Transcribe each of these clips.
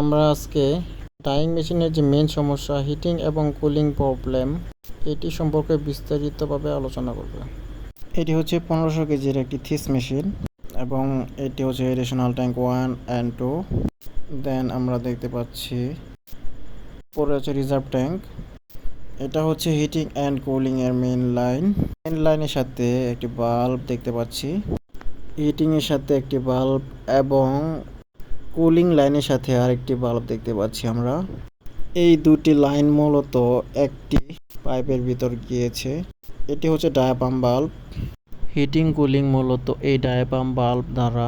আমরা আজকে ডাইং মেশিনের যে মেন সমস্যা হিটিং এবং কুলিং প্রবলেম এটি সম্পর্কে বিস্তারিতভাবে আলোচনা করব। এটি হচ্ছে পনেরোশো কেজির একটি থিস মেশিন এবং এটি হচ্ছে additional tank one and two. Then আমরা দেখতে পাচ্ছি, পরে হচ্ছে রিজার্ভ ট্যাঙ্ক। এটা হচ্ছে হিটিং অ্যান্ড কুলিং এর লাইন মেন লাইনের সাথে একটি বাল্ব দেখতে পাচ্ছি। হিটিং এর সাথে একটি বাল্ব এবং কুলিং লাইনের সাথে আরেকটি বাল্ব দেখতে পাচ্ছি আমরা। এই দুটি লাইন মূলত একটি পাইপের ভিতর গিয়েছে। এটি হচ্ছে ডায়াপাম বাল্ব হিটিং কুলিং মূলত এই ডায়াপাম বাল্ব দ্বারা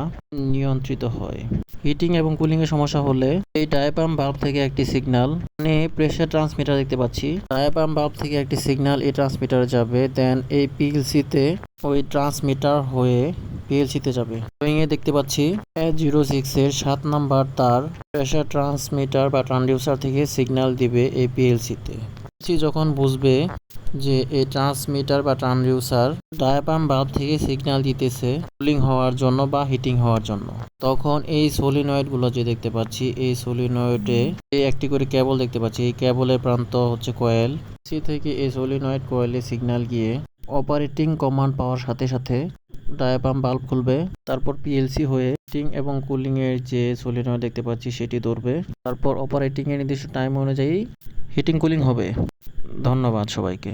নিয়ন্ত্রিত হয়। হিটিং এবং কুলিং এর সমস্যা হলে এই ডায়াপাম বাল্ব থেকে একটি সিগন্যাল মানে প্রেসার ট্রান্সমিটার দেখতে পাচ্ছি। ডায়াপাম বাল্ব থেকে একটি সিগন্যাল এই ট্রান্সমিটারে যাবে দেন এই পিএলসিতে ওই ট্রান্সমিটার হয়ে পিএলসিতে যাবে। এ দেখতে পাচ্ছি জিরো সিক্স এর সাত নাম্বার তার প্রেসার ট্রান্সমিটার বা ট্রান্সডিউসার থেকে সিগন্যাল দিবে এই পিএলসিতে। পিএলসি যখন বুঝবে যে এই ট্রান্সমিটার বা ট্রান্সডিউসার ডায়াপাম বাল্ব থেকে সিগন্যাল দিতেছে কুলিং হওয়ার জন্য বা হিটিং হওয়ার জন্য, তখন এই সলিনয়েডগুলো যে দেখতে পাচ্ছি, এই সলিনয়েডে এই একটি করে কেবল দেখতে পাচ্ছি। এই কেবলের প্রান্ত হচ্ছে কয়েল সি থেকে এই সলিনয়েড কয়েলে সিগন্যাল গিয়ে অপারেটিং কমান্ড পাওয়ার সাথে সাথে ডায়াপাম বাল্ব খুলবে। তারপর পিএলসি হয়ে টিং এবং কুলিং এর যে সলিনয়েড দেখতে পাচ্ছি সেটি ধরবে। তারপর অপারেটিং এর নির্দিষ্ট টাইম অনুযায়ী হিটিং কুলিং হবে। ধন্যবাদ সবাইকে।